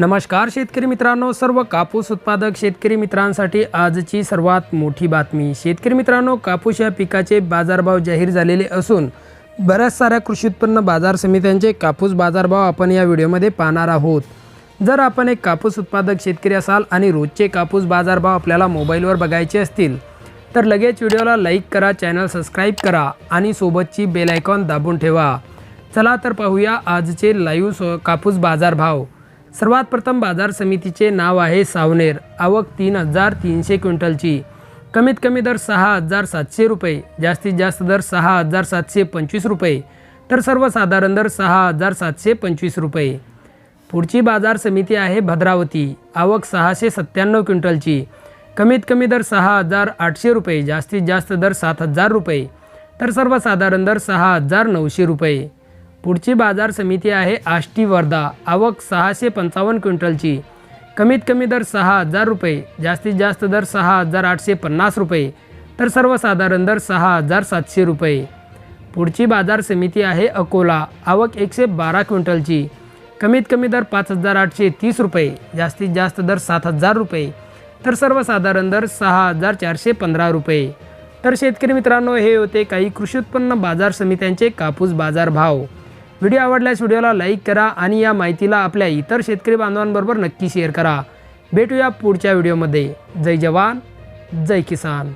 नमस्कार शेतकरी मित्रांनो सर्व कापूस उत्पादक शेतकरी मित्रांसाठी आजची सर्वात मोठी बातमी. शेतकरी मित्रांनो कापूस या पिकाचे बाजारभाव जाहीर झालेले असून बऱ्याच साऱ्या कृषी उत्पन्न बाजार समित्यांचे कापूस बाजारभाव आपण या व्हिडिओमध्ये पाहणार आहोत. जर आपण एक कापूस उत्पादक शेतकरी असाल आणि रोजचे कापूस बाजारभाव आपल्याला मोबाईलवर बघायचे असतील तर लगेच व्हिडिओला लाईक करा चॅनल सबस्क्राईब करा आणि सोबतची बेल आयकॉन दाबून ठेवा. चला तर पाहूया आजचे लाईव्ह स कापूस बाजारभाव. सर्वात प्रथम बाजार समितीचे नाव आहे सावनेर. आवक तीन हजार तीनशे क्विंटलची. कमीत कमी दर सहा हजार सातशे रुपये जास्तीत जास्त दर सहा हजार सातशे पंचवीस रुपये तर सर्वसाधारण दर सहा हजार सातशे पंचवीस रुपये. पुढची बाजार समिती आहे भद्रावती. आवक सहाशे सत्त्याण्णव क्विंटलची. कमीत कमी दर सहा हजार आठशे रुपये जास्तीत जास्त दर सात हजार रुपये तर सर्वसाधारण दर सहा हजार नऊशे रुपये. पुढची बाजार समिती आहे आष्टी वर्धा आवक सहाशे पंचावन्न क्विंटलची. कमीत कमी दर सहा हजार रुपये जास्तीत जास्त दर सहा हजार आठशे पन्नास रुपये तर सर्वसाधारण दर सहा हजार सातशे रुपये. पुढची बाजार समिती आहे अकोला. आवक एकशे बारा क्विंटलची. कमीत कमी दर पाच हजार आठशे तीस रुपये जास्तीत जास्त दर सात हजार रुपये तर सर्वसाधारण दर सहा हजार चारशे पंधरा रुपये. तर शेतकरी मित्रांनो हे होते काही कृषी उत्पन्न बाजार समित्यांचे कापूस बाजार भाव. व्हिडिओ आवडल्यास व्हिडिओला लाईक करा आणि या माहितीला आपल्या इतर शेतकरी बांधवांबरोबर नक्की शेअर करा. भेटूया पुढच्या व्हिडिओमध्ये. जय जवान जय किसान.